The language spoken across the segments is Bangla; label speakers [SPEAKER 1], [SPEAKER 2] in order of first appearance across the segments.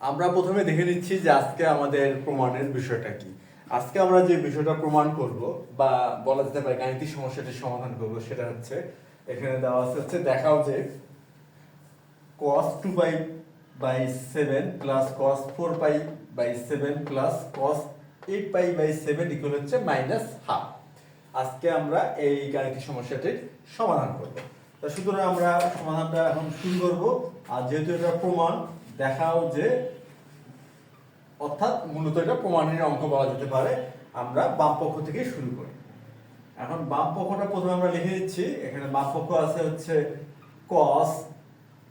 [SPEAKER 1] আমরা প্রথমে দেখে নিচ্ছি যে আজকে আমাদের প্রমাণের বিষয়টা কি। আজকে আমরা যে বিষয়টা প্রমাণ করব বা বলা যেতে পারে গাণিতিক সমস্যাটি সমাধান করব সেটা হচ্ছে, এখানে দেওয়া আছে হচ্ছে দেখাও যে cos 2 pi by 7 plus cos 4 pi by 7 plus cos 8 pi by 7 equal হচ্ছে মাইনাস হাফ আজকে আমরা এই গাণিতিক সমস্যাটির সমাধান করব। তো সুতরাং আমরা সমাধানটা এখন শুরু করব। আর যেহেতু এটা প্রমাণ দেখাও যে, অর্থাৎ মূলত এটা প্রমাণের অঙ্ক বলা যেতে পারে, আমরা বাম পক্ষ থেকে শুরু করি। এখন বাম পক্ষটা প্রথমে আমরা লিখে দিচ্ছি, এখানে বাম পক্ষ আছে হচ্ছে cos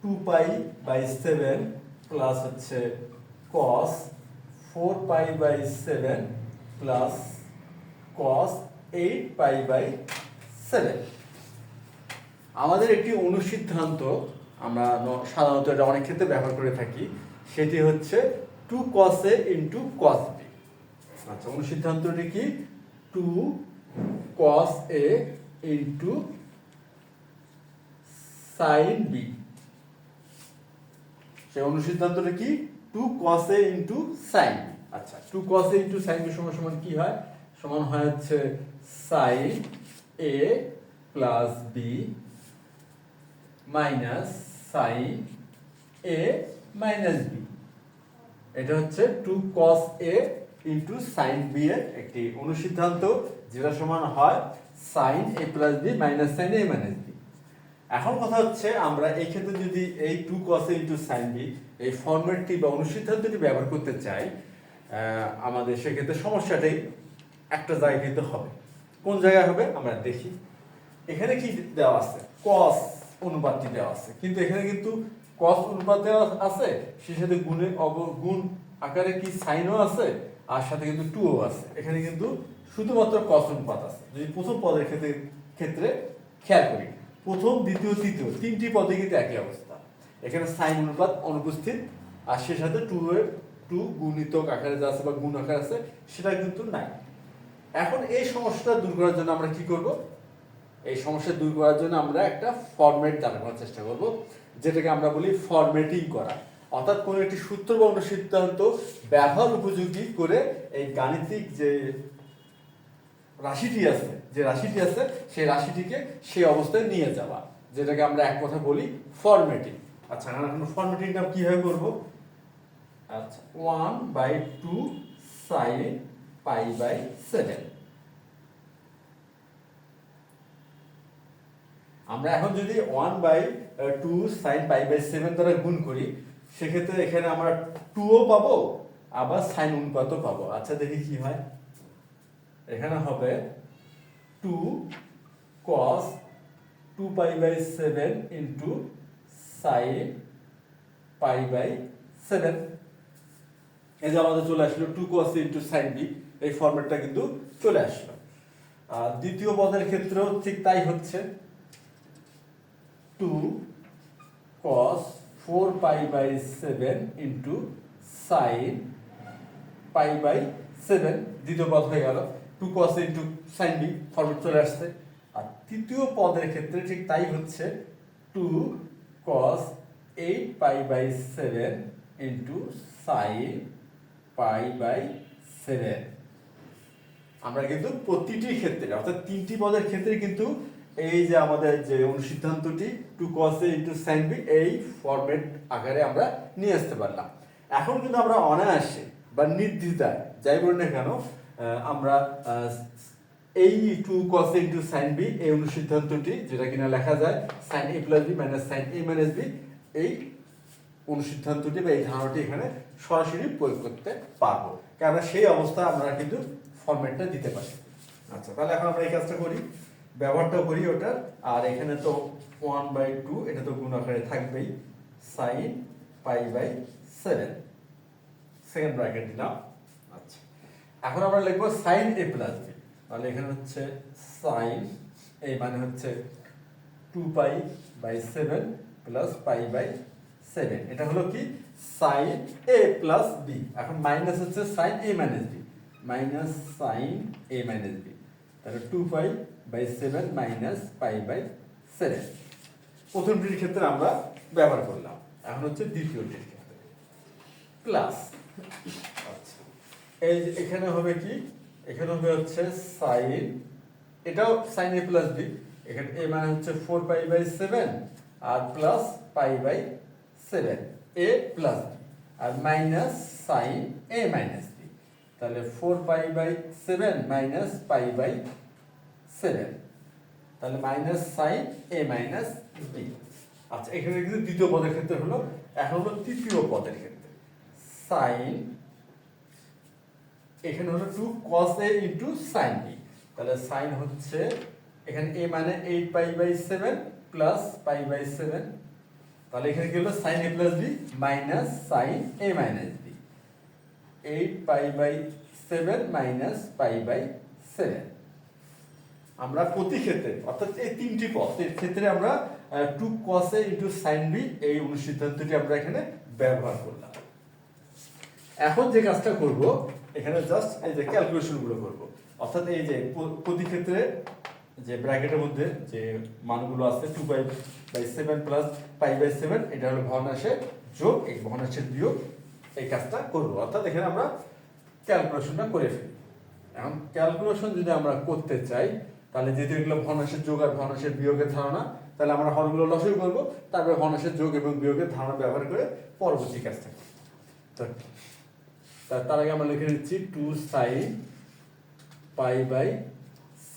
[SPEAKER 1] two pi by seven plus হচ্ছে cos four pi by seven plus cos eight pi by seven আমাদের একটি অনুসিদ্ধান্ত আমরা সাধারণত এটা অনেক ক্ষেত্রে ব্যবহার করে থাকি, সেটি হচ্ছে two cos A into cos B আচ্ছা অনুসিদ্ধান্তটি কি? Two cos A into sine B সেই অনুসিদ্ধান্তটা কি? Two cos A into sine আচ্ছা two cos A into sine B সমান সমান কি হয়? সমান হয় হচ্ছে sine A plus B minus sine A minus B এটা হচ্ছে two cos A into sine B এর একটি অনুসিদ্ধান্ত, যেটা সমান হয় sine A plus B minus sine A minus B এখন কথা হচ্ছে আমরা এই ক্ষেত্রে যদি এই two cos A into sine B এই ফর্মেটটি বা অনুসিদ্ধান্তটি ব্যবহার করতে চাই আমাদের সেক্ষেত্রে সমস্যাটাই একটা জায়গায় কিন্তু হবে। কোন জায়গায় হবে? আমরা দেখি। এখানে কি দেওয়া আছে? কস অনুপাতটি দেওয়া আছে। কিন্তু এখানে কিন্তু কস অনুপাত দেওয়া আছে, সেই সাথে গুণে অব- গুণ আকারে কি সাইনও আছে, আর সাথে কিন্তু টুও আছে। এখানে কিন্তু শুধুমাত্র কস অনুপাত আছে। যদি প্রথম পদের ক্ষেত্রে ক্ষেত্রে খেয়াল করি, প্রথম, দ্বিতীয়, তৃতীয়, তিনটি পদে কিন্তু একই অবস্থা। এখানে সাইন অনুপাত অনুপস্থিত, আর সে সাথে টু এর টু গুণিতক আকারে যা আছে বা গুণ আকার আছে, সেটা কিন্তু নাই। এখন এই সমস্যাটা দূর করার জন্য আমরা কি করব? এই সমস্যা দূর করার জন্য আমরা একটা ফরম্যাট জানা করার চেষ্টা করব, যেটাকে আমরা বলি ফরম্যাটিং করা। অর্থাৎ কোনো একটি সূত্র বা অনুসিদ্ধান্ত ব্যবহার উপযোগী করে এই গাণিতিক যে রাশিটি আছে, যে রাশিটি আছে, সেই রাশিটিকে সেই অবস্থায় নিয়ে যাওয়া, যেটাকে আমরা এক কথা বলি ফরম্যাটিং আচ্ছা এখন ফরম্যাটিংটা কীভাবে করব? আচ্ছা one by two sine pi by seven আমরা এখন যদি one by two sine pi by seven দ্বারা গুণ করি, সেক্ষেত্রে এখানে আমরা টুও পাবো, আবার সাইন অনুপাতও পাবো। আচ্ছা দেখি কি হয়। এখানে হবে two cos two pi by seven into sine pi by seven এই যে আমাদের চলে আসলো two cos into sine B এই ফরম্যাটটা কিন্তু চলে আসলো। দ্বিতীয় পদের ক্ষেত্রেও ঠিক তাই হচ্ছে। Two cos four pi by seven into sine pi by seven দ্বিতীয় পদ হয়ে গেল। Two cos into sine B format চলে আসছে। আর তৃতীয় পদের ক্ষেত্রে ঠিক তাই হচ্ছে। Two cos eight pi by seven into sine pi by seven আমরা কিন্তু প্রতিটি ক্ষেত্রে, অর্থাৎ তিনটি পদের ক্ষেত্রে কিন্তু এই যে আমাদের যে অনুসিদ্ধান্তটি two cos A into sine B এই ফরম্যাট আকারে আমরা নিয়ে আসতে পারলাম। এখন কিন্তু আমরা অনায়াসে বা নির্দ্বিধায় যাই বলি না কেন আমরা এই two cos into sine B এই অনুসিদ্ধান্তটি, যেটা কিনা লেখা যায় sine A plus B minus sine A minus B এই অনুসিদ্ধান্তটি বা এই ধারণাটি এখানে সরাসরি প্রয়োগ করতে পারব। কারণ সেই অবস্থা আমরা কিন্তু ফরম্যাটটা দিতে পারি। আচ্ছা তাহলে এখন আমরা এই কাজটা করি। ব্যবহারটাও করি ওটার আর এখানে তো ওয়ান বাই টু এটা তো গুণ আকারে থাকবেই। Sine pi by seven second bracket দিলাম। আচ্ছা। এখন আমরা লিখব সাইন এ প্লাস বি তাহলে এখানে হচ্ছে সাইন এই মানে হচ্ছে two pi by seven plus pi by seven এটা হলো কি? সাইন এ প্লাস বি এখন মাইনাস হচ্ছে sine A minus B minus sine A minus B তাহলে two pi by seven minus pi by seven প্রথমটির ক্ষেত্রে আমরা ব্যবহার করলাম। এখন হচ্ছে দ্বিতীয়টির ক্ষেত্রে। প্লাস আচ্ছা। এই এখানে হবে কি? এখানে হবে হচ্ছে সাইন এটাও সাইন এ প্লাস বি এখানে এ মানে হচ্ছে four pi by seven R plus pi by seven A plus B R minus sine A minus B তাহলে four pi by seven minus pi by seven. তাহলে minus sine A minus B আচ্ছা এখানে কিন্তু দ্বিতীয় পদের ক্ষেত্রে হলো, এখন হলো তৃতীয় পদের ক্ষেত্রে। সাইন এখানে হলো two cos A into sine B তাহলে সাইন হচ্ছে, এখানে এ মানে eight pi by seven plus pi by seven তাহলে এখানে কি হলো sine A plus B minus sine A minus B eight pi by seven minus pi by seven আমরা প্রতি ক্ষেত্রে, অর্থাৎ এই তিনটি পদ, এর ক্ষেত্রে আমরা two cos A into sine B এই অনুসিদ্ধান্তটি আমরা এখানে ব্যবহার করলাম। এখন যে কাজটা করব, এখানে জাস্ট এই যে ক্যালকুলেশনগুলো করব। অর্থাৎ এই যে প্রতি ক্ষেত্রে যে ব্র্যাকেটের মধ্যে যে মানগুলো আছে two pi by seven plus pi by seven এটা হলো ভগ্নাংশের যোগ, এই ভগ্নাংশের বিয়োগ, এই কাজটা করব। অর্থাৎ এখানে আমরা ক্যালকুলেশনটা করে ফেলি। এখন ক্যালকুলেশন যদি আমরা করতে চাই তাহলে যেহেতু এগুলো ভগ্নাংশের যোগ আর ভগ্নাংশের বিয়োগের ধারণা, তাহলে আমরা হরগুলো লসই করব, তারপরে ভগ্নাংশের যোগ এবং বিয়োগের ধারণা ব্যবহার করে পরবর্তী। তো, তা- তার আগে আমরা লিখে নিচ্ছি two sine pi by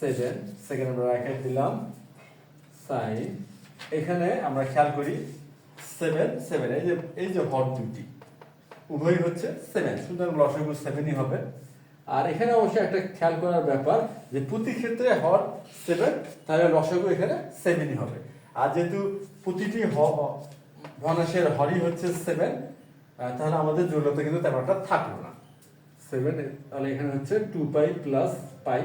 [SPEAKER 1] seven second আমরা রেখে দিলাম সাইন এখানে আমরা খেয়াল করি সেভেন সেভেন এই যে এই যে হর দুটি উভয়ই হচ্ছে সেভেন সুতরাং লসাগু সেভেনই হবে। আর এখানে অবশ্যই একটা খেয়াল করার ব্যাপার যে প্রতি ক্ষেত্রে হর সেভেন তাহলে লসাগু এখানে সেভেনই হবে। আর যেহেতু প্রতিটি ভগ্নাংশের হরই হচ্ছে সেভেন তাহলে আমাদের জড়তা কিন্তু তেমন একটা থাকল না। সেভেন তাহলে এখানে হচ্ছে two pi plus pi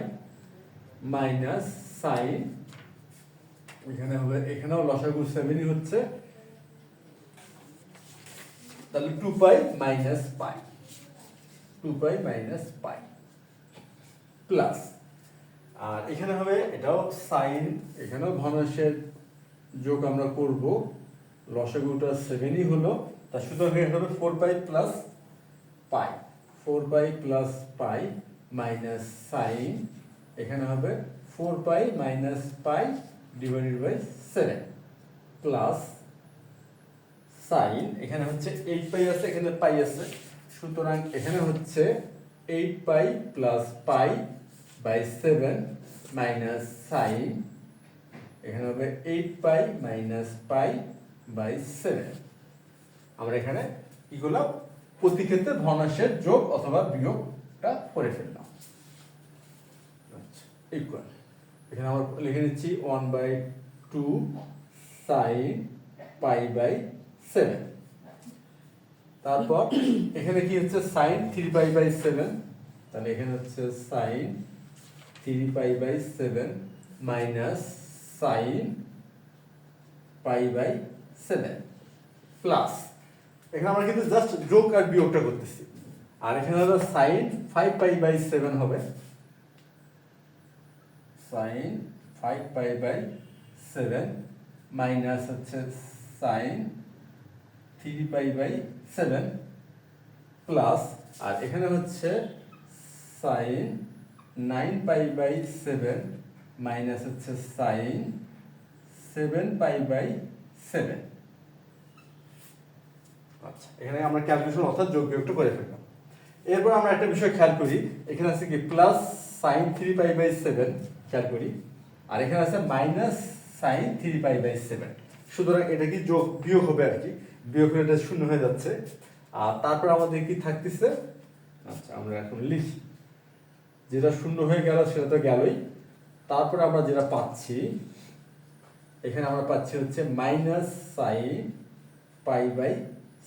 [SPEAKER 1] minus sine এখানে হবে, এখানেও লসাগু সেভেনই হচ্ছে, তাহলে two pi minus pi two pi minus pi plus আর এখানে হবে এটাও সাইন এখানেও ভগ্নাংশের যোগ আমরা করব। লসাগুটা সেভেনই হলো। তার সুতরাং এখানে হবে four pi plus pi four pi plus pi minus sine এখানে হবে four pi minus pi divided by seven plus sine এখানে হচ্ছে এইট পাই আছে এখানে পাই আছে। সুতরাং এখানে হচ্ছে eight pi plus pi by seven minus sine এখানে হবে eight pi minus pi by seven আমরা এখানে কি করলাম? প্রতি ক্ষেত্রে ভগ্নাংশের যোগ অথবা বিয়োগটা করে ফেললাম। এখানে আমরা লিখে নিচ্ছি one by two sine pi by seven তারপর এখানে কি হচ্ছে? Sine three pi by seven তাহলে এখানে হচ্ছে sine three pi by seven minus sine pi by seven plus এখানে আমরা কিন্তু জাস্ট যোগ আর বিয়োগটা করতেছি। আর এখানে হলো sine five pi by seven হবে। Sine five pi by seven minus হচ্ছে sine three pi by seven plus আর এখানে হচ্ছে sine nine pi by seven minus হচ্ছে sine seven pi by seven আচ্ছা এখানে আমরা ক্যালকুলেশন অর্থাৎ যোগ বিয়োগটা করে ফেললাম। এরপর আমরা একটা বিষয় খেয়াল করি, এখানে আছে কি plus sine three pi by seven খেয়াল করি। আর এখানে আছে minus sine three pi by seven সুতরাং এটা কি যোগ বিয়োগ হবে আর কি? বিয়োগ হলে এটা শূন্য হয়ে যাচ্ছে। আর তারপর আমাদের কি থাকতেছে? আচ্ছা আমরা এখন লিখি। যেটা শূন্য হয়ে গেল, সেটা তো গেলই। তারপরে আমরা যেটা পাচ্ছি, এখানে আমরা পাচ্ছি হচ্ছে minus sine pi by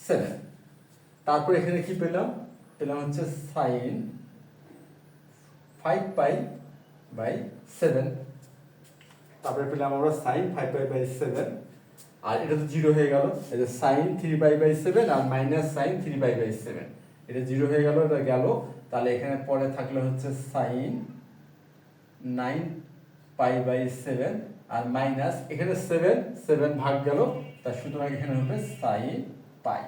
[SPEAKER 1] seven তারপর এখানে কি পেলাম? পেলাম হচ্ছে sine five pi by seven তারপরে পেলাম আমরা sine five pi by seven আর এটা তো জিরো হয়ে গেল। যে sine three pi by seven R minus sine three pi by seven এটা জিরো হয়ে গেল, এটা গেল। তাহলে এখানে পরে থাকলে হচ্ছে sine nine pi by seven R minus এখানে সেভেন সেভেন ভাগ গেল। তার সুতরাং এখানে হবে সাইন পাই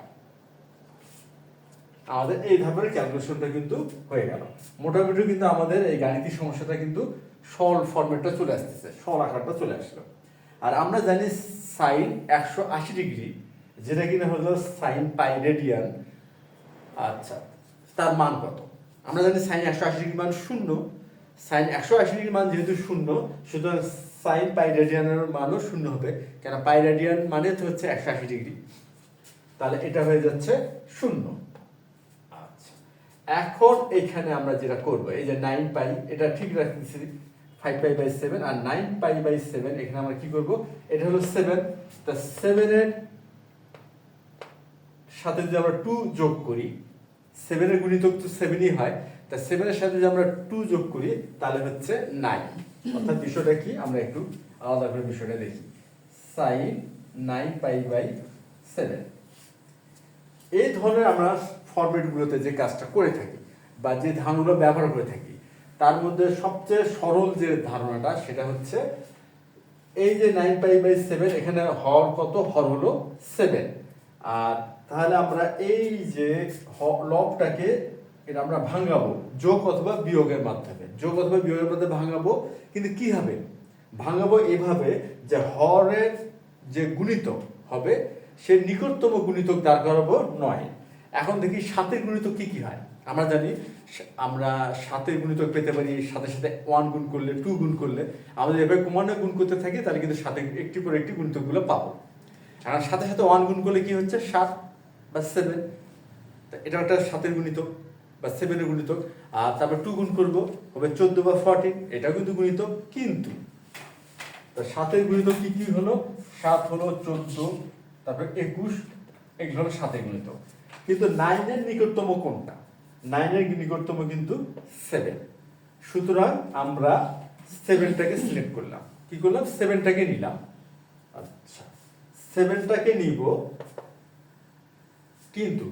[SPEAKER 1] আমাদের এই ধরনের ক্যালকুলেশনটা কিন্তু হয়ে গেল। মোটামুটি কিন্তু আমাদের এই গাণিতিক সমস্যাটা কিন্তু সরল ফরম্যাটটা চলে আসতেছে, সরল আকারটা চলে আসলো। আর আমরা জানি সাইন একশো আশি ডিগ্রি, যেটা কিনা হলো সাইন পাই রেডিয়ান। আচ্ছা তার মান কত? আমরা জানি সাইন একশো আশি ডিগ্রি মান শূন্য। সাইন একশো আশি ডিগ্রি মান যেহেতু শূন্য, সুতরাং সাইন পাই রেডিয়ানের মানও শূন্য হবে, কেন পাই রেডিয়ান মানে তো হচ্ছে একশো আশি ডিগ্রি। তাহলে এটা হয়ে যাচ্ছে শূন্য। আচ্ছা এখন এখানে আমরা যেটা করব, এই যে নাইন পাই, এটা ঠিক রাখতেছি। ফাইভ পাই বাই সেভেন আর নাইন পাই বাই সেভেন এখানে আমরা কি করব? এটা হলো সেভেন তা সেভেনের সাথে যদি আমরা টু যোগ করি সেভেনের গুণিতক তো সেভেনই হয়। তা সেভেনের সাথে যদি আমরা টু যোগ করি, তাহলে হচ্ছে নাইন অর্থাৎ বিষয়টা কি? আমরা একটু আলাদা করে বিষয়টা দেখি। Sine nine pi by seven এই ধরনের আমরা ফরম্যাটগুলোতে যে কাজটা করে থাকি, বা যে ধারণাগুলো ব্যবহার করে থাকি তার মধ্যে সবচেয়ে সরল যে ধারণাটা, সেটা হচ্ছে এই যে নাইন পাই বাই সেভেন এখানে হর কত? হর হলো সেভেন আর তাহলে আমরা এই যে লবটাকে এটা আমরা ভাঙাবো, যোগ অথবা বিয়োগের মাধ্যমে। যোগ অথবা বিয়োগের মাধ্যমে ভাঙাবো, কিন্তু কি হবে? ভাঙাবো এভাবে যে হরের যে গুণিতক হবে, সে নিকটতম গুণিতক দাঁড় করাবো নয়। এখন দেখি সাতের গুণিতক কি কি হয়? আমরা জানি আমরা সাতের গুণিতক পেতে পারি, সাথে সাথে ওয়ান গুণ করলে, টু গুণ করলে। আমাদের এভাবে ক্রমান্বয়ে গুণ করতে থাকি, তাহলে কিন্তু সাথে একটি পর একটি গুণিতকগুলো পাবো। আর সাথে সাথে ওয়ান গুণ করলে কি হচ্ছে? সাত বা সেভেন এটা একটা সাতের গুণিতক বা সেভেনের গুণিতক। আর তারপর টু গুণ করব, হবে চোদ্দ বা ফর্টিন এটাও কিন্তু গুণিতক, কিন্তু সাতের গুণিতক কি কি হলো? সাত হলো চোদ্দ, তারপর একুশ, এগুলো হলো সাতের গুণিতক। কিন্তু নাইনের নিকটতম কোনটা? নাইনের নিকটতম কিন্তু সেভেন সুতরাং আমরা সেভেনটাকে সিলেক্ট করলাম। কি করলাম? সেভেনটাকে নিলাম। আচ্ছা। সেভেনটাকে নিব। কিন্তু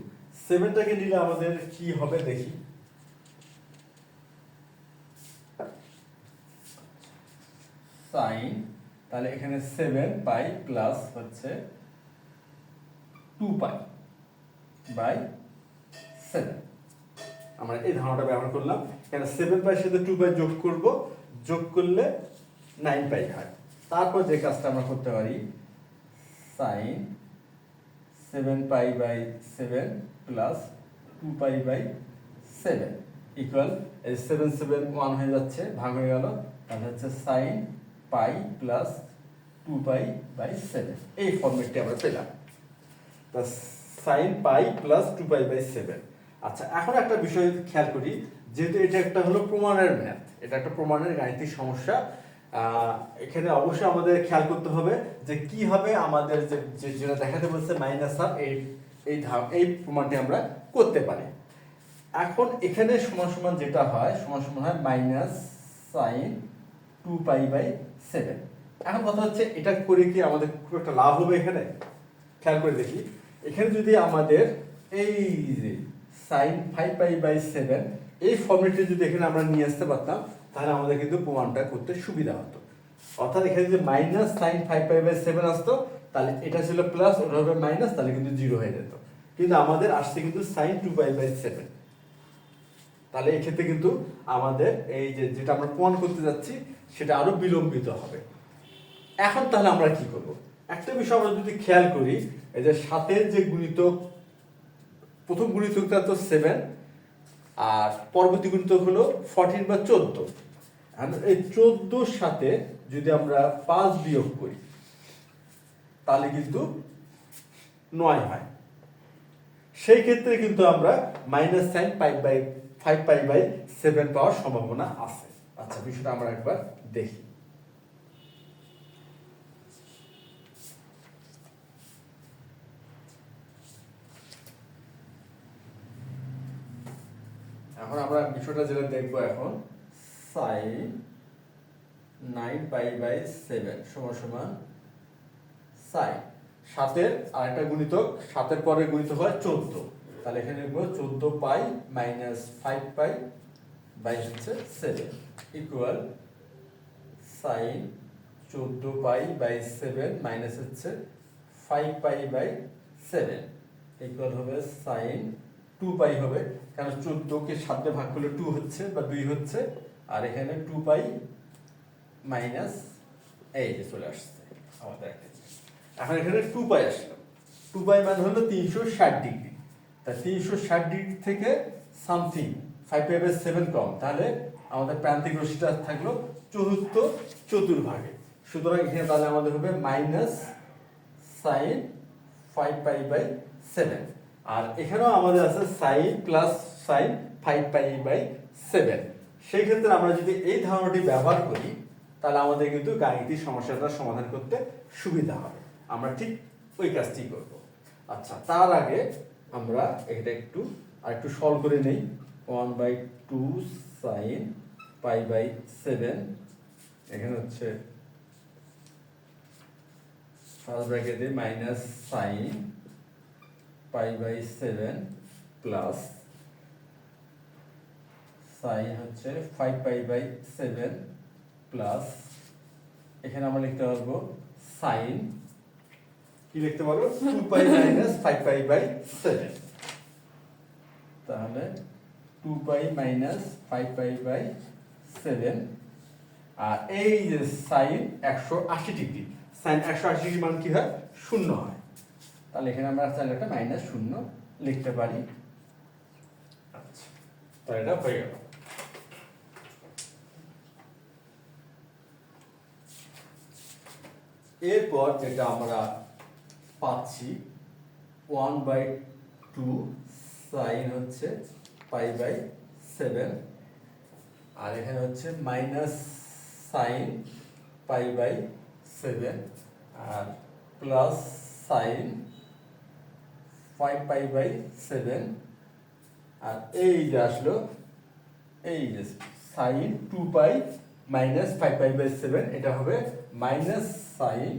[SPEAKER 1] সেভেনটাকে নিলে আমাদের কি হবে দেখি। সাইন তাহলে এখানে সেভেন পাই প্লাস হচ্ছে টু পাই বাই সেভেন আমরা এই ধারণাটা ব্যবহার করলাম। কেন সেভেন পাই সাথে টু পাই যোগ করব? যোগ করলে নাইন পাই হয়। তারপর যে কাজটা আমরা করতে পারি sine seven pi by seven plus two pi by seven equal এই সেভেন সেভেন ওয়ান হয়ে যাচ্ছে, ভাগ হয়ে গেল। তাহলে হচ্ছে sine pi plus two pi by seven এই ফর্মেটটি আমরা পেলাম। তা sine pi plus two pi by seven আচ্ছা এখন একটা বিষয় খেয়াল করি, যেহেতু এটা একটা হলো প্রমাণের ম্যাথ, এটা একটা প্রমাণের গাণিতিক সমস্যা এখানে অবশ্যই আমাদের খেয়াল করতে হবে যে কি হবে আমাদের যে যেটা দেখাতে বলছে মাইনাস হাফ এই এই ধাপ, এই প্রমাণটি আমরা করতে পারি। এখন এখানে সমান সমান যেটা হয়, সমান সমান হয় minus sine two pi by seven এখন কথা হচ্ছে, এটা করে কি আমাদের খুব একটা লাভ হবে এখানে? খেয়াল করে দেখি। এখানে যদি আমাদের এই যে sine five pi by seven এই ফর্মেটে যদি এখানে আমরা নিয়ে আসতে পারতাম, তাহলে আমাদের কিন্তু প্রমাণটা করতে সুবিধা হতো। অর্থাৎ এখানে যদি minus sine five pi by seven আসতো, তাহলে এটা ছিল প্লাস ওটা হবে মাইনাস তাহলে কিন্তু জিরো হয়ে যেত। কিন্তু আমাদের আসছে কিন্তু sine two pi by seven তাহলে এই ক্ষেত্রে কিন্তু আমাদের এই যে, যেটা আমরা প্রমাণ করতে যাচ্ছি, সেটা আরও বিলম্বিত হবে। এখন তাহলে আমরা কি করব? একটা বিষয় আমরা যদি খেয়াল করি, এই যে সাতের যে গুণিতক প্রথম গুণিতকটা তো সেভেন আর পরবর্তী গুণিতক হলো ফর্টিন বা চোদ্দ। এই চোদ্দোর সাথে যদি আমরা পাঁচ বিয়োগ করি, তাহলে কিন্তু নয় হয়। সেই ক্ষেত্রে কিন্তু আমরা minus sine five by five pi by seven পাওয়ার সম্ভাবনা আছে। আচ্ছা বিষয়টা আমরা একবার দেখি। এখন আমরা বিষয়টা যেটা দেখব এখন sine nine pi by seven সমান সমান সাইন সাতের আরেকটা গুণিতক, সাতের পরে গুণিত হয় চোদ্দ। তাহলে এখানে লিখব চোদ্দ pi minus five pi by হচ্ছে সেভেন ইকুয়াল সাইন চোদ্দ পাই বাই সেভেন মাইনাস হচ্ছে five pi by seven equal হবে সাইন টু পাই হবে, কারণ চোদ্দোকে সাতটা ভাগ করলে টু হচ্ছে বা দুই হচ্ছে, আর এখানে টু পাই মাইনাস এই যে চলে আসছে, আমাদের এখানে। এখন এখানে টু পাই আসলো। টু পাই মানে হলো তিনশো ষাট ডিগ্রি তা তিনশো ষাট ডিগ্রি থেকে something five pi by seven কম, তাহলে আমাদের প্রান্তিক রশ্মিটা থাকল চতুর্থ চতুর্ভাগে। সুতরাং এখানে তাহলে আমাদের হবে minus sine five pi by seven আর এখানেও আমাদের আছে sine plus sine five pi by seven সেই ক্ষেত্রে আমরা যদি এই ধারণাটি ব্যবহার করি, তাহলে আমাদের কিন্তু গাণিতিক সমস্যাটা সমাধান করতে সুবিধা হবে। আমরা ঠিক ওই কাজটি করব। আচ্ছা তার আগে আমরা এটা একটু আর একটু সলভ করে নেই। One by two sine pi by seven এখানে হচ্ছে ফার্স্ট ব্র্যাকেটে minus sine pi by seven plus sine হচ্ছে five pi by seven plus, এখানে আমরা লিখতে পারব সাইন। কি লিখতে পারব? Two pi minus five pi by seven. তাহলে two pi minus five pi by seven. আর এই যে সাইন একশো আশি ডিগ্রি, সাইন একশো আশি ডিগ্রি মান কি হয়? শূন্য হয়। তাহলে এখানে আমরা চাইলে একটা মাইনাস শূন্য লিখতে পারি। আচ্ছা তাহলে এটা হয়ে গেল। এরপর যেটা আমরা পাচ্ছি ওয়ান বাই টু সাইন হচ্ছে পাই বাই সেভেন আর এখানে হচ্ছে minus sine pi by seven R plus sine five pi by seven আর এই যে আসলো, এই যে sine two pi minus five pi by seven এটা হবে minus sine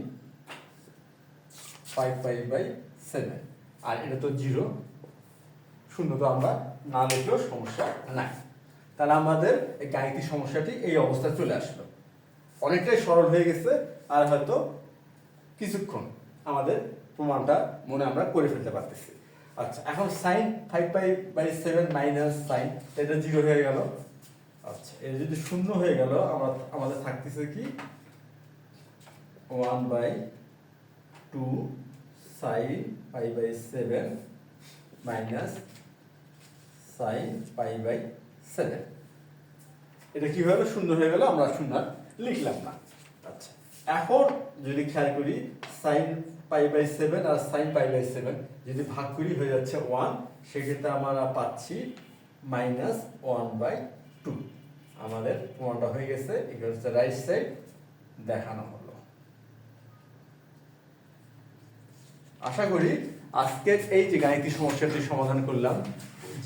[SPEAKER 1] five pi by seven আর এটা তো জিরো শূন্য তো আমরা না লিখলেও সমস্যা নাই। তাহলে আমাদের এই গাণিতিক সমস্যাটি এই অবস্থায় চলে আসলো। অনেকটাই সরল হয়ে গেছে, আর হয়তো কিছুক্ষণ আমাদের প্রমাণটা মনে আমরা করে ফেলতে পারতেছি। আচ্ছা এখন sine five pi by seven minus sine এটা জিরো হয়ে গেল। আচ্ছা এটা যদি শূন্য হয়ে গেল, আমরা, আমাদের থাকতেছে কি? One by two sine pi by seven minus sine pi by seven এটা কীভাবে শূন্য হয়ে গেল, আমরা শূন্য লিখলাম না। আচ্ছা এখন যদি খেয়াল করি সাইন পাই বাই সেভেন আর সাইন পাই বাই সেভেন। যদি ভাগ করি হয়ে যাচ্ছে ওয়ান, সেক্ষেত্রে আমরা পাচ্ছি মাইনাস ওয়ান বাই টু। আমাদের প্রমাণটা হয়ে গেছে এগুলো হচ্ছে রাইট সাইড দেখানো হলো। আশা করি আজকের এই যে গাণিতিক সমস্যাটি সমাধান করলাম,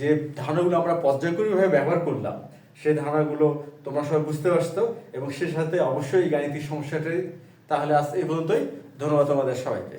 [SPEAKER 1] যে ধারণাগুলো আমরা পর্যায়ক্রমিকভাবে ব্যবহার করলাম সেই ধারণাগুলো তোমরা সবাই বুঝতে পারছ এবং সে সাথে অবশ্যই গাণিতিক সমস্যাটি, তাহলে আজ এই পর্যন্তই। ধন্যবাদ তোমাদের সবাইকে।